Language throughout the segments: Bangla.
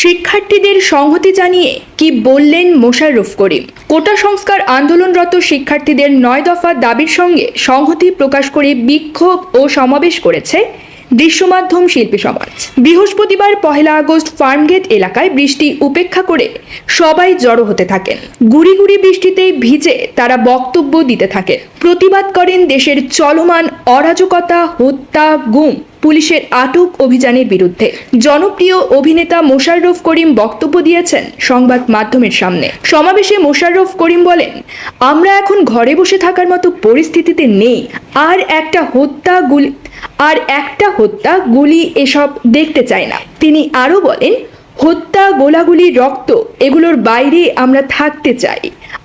শিক্ষার্থীদের সংহতি জানিয়ে কি বললেন মোশাররফ করিম। কোটা সংস্কার আন্দোলনরত শিক্ষার্থীদের নয় দফা দাবির সঙ্গে সংহতি প্রকাশ করে বিক্ষোভ ও সমাবেশ করেছে দৃশ্যমাধ্যম শিল্পী সমাজ। বৃহস্পতিবার পহেলা আগস্ট ফার্মগেট এলাকায় বৃষ্টি উপেক্ষা করে সবাই জড়ো হতে থাকেন। গুড়ি গুড়ি বৃষ্টিতে ভিজে তারা বক্তব্য দিতে থাকে প্রতিবাদ করেন দেশের চলমান অরাজকতা, হত্যা, গুম। পুলিশের আটক অভিযানের বিরুদ্ধে। জনপ্রিয় অভিনেতা মোশাররফ করিম বক্তব্য দিয়েছেন সংবাদ মাধ্যমের সামনে। সমাবেশে মোশাররফ করিম বলেন, আমরা এখন ঘরে বসে থাকার মতো পরিস্থিতিতে নেই। আর একটা হত্যা গুলি, আর একটা হত্যা গুলি এসব দেখতে চাই না। তিনি আরও বলেন, হত্যা গোলাগুলি, রক্ত, এগুলোর বাইরে আমরা থাকতে চাই,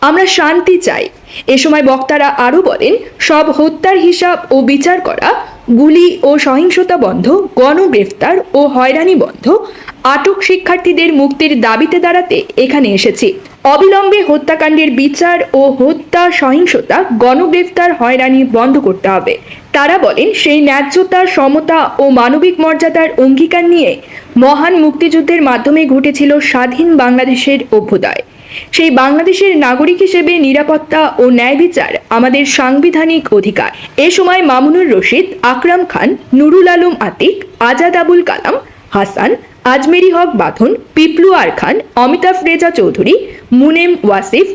আমরা শান্তি চাই। এ সময় বক্তারা আরও বলেন, সব হত্যার হিসাব ও বিচার করা গুলি ও সহিংসতা বন্ধ, গণগ্রেফতার ও হয়রানি বন্ধ, আটক শিক্ষার্থীদের মুক্তির দাবিতে দাঁড়াতে এখানে এসেছি। অবিলম্বে হত্যাকাণ্ডের বিচার ও হত্যা সহিংসতা, গণগ্রেফতার, হয়রানি বন্ধ করতে হবে। তারা বলেন, সেই ন্যায্যতা, সমতা ও মানবিক মর্যাদার অঙ্গীকার নিয়ে মহান মুক্তিযুদ্ধের মাধ্যমে ঘটেছিল স্বাধীন বাংলাদেশের অভ্যুদয়। সেই বাংলাদেশের নাগরিক হিসেবে নিরাপত্তা ও ন্যায় বিচার আমাদের সাংবিধানিক অধিকার। এ সময় মামুনুর রশিদ, আকরাম খান, নুরুল আলম আতিক, আজাদ আবুল কালাম, হাসান, আজমেরি হক বাঁধন পিপলু আর খান, অমিতাভ রেজা চৌধুরী, মুনেম ওয়াসিফ,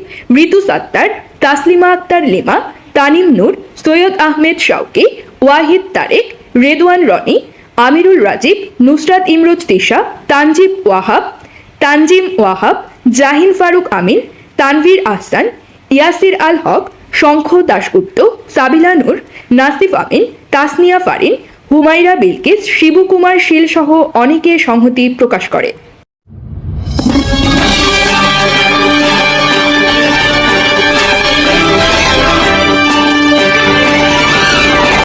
ঋতু সাত্তার, তাসলিমা আক্তার লেমা, তানিম নূর, সৈয়দ আহমেদ শাওকি, ওয়াহিদ তারেক, রেদওয়ান রনি, আমিরুল রাজীব, নুসরাত ইমরোজ তিশা, তানজিব ওয়াহাব, তানজিম ওয়াহাব জাহিন ফারুক আমিন, তানভীর আহসান, ইয়াসির আল হক, শঙ্খ দাশগুপ্ত, সাবিলা নূর, নাসিফ আমিন, তাসনিয়া ফারিন হুমাইরা বিলকিস শিবকুমার শীল সহ অনেকে সংহতি প্রকাশ করে।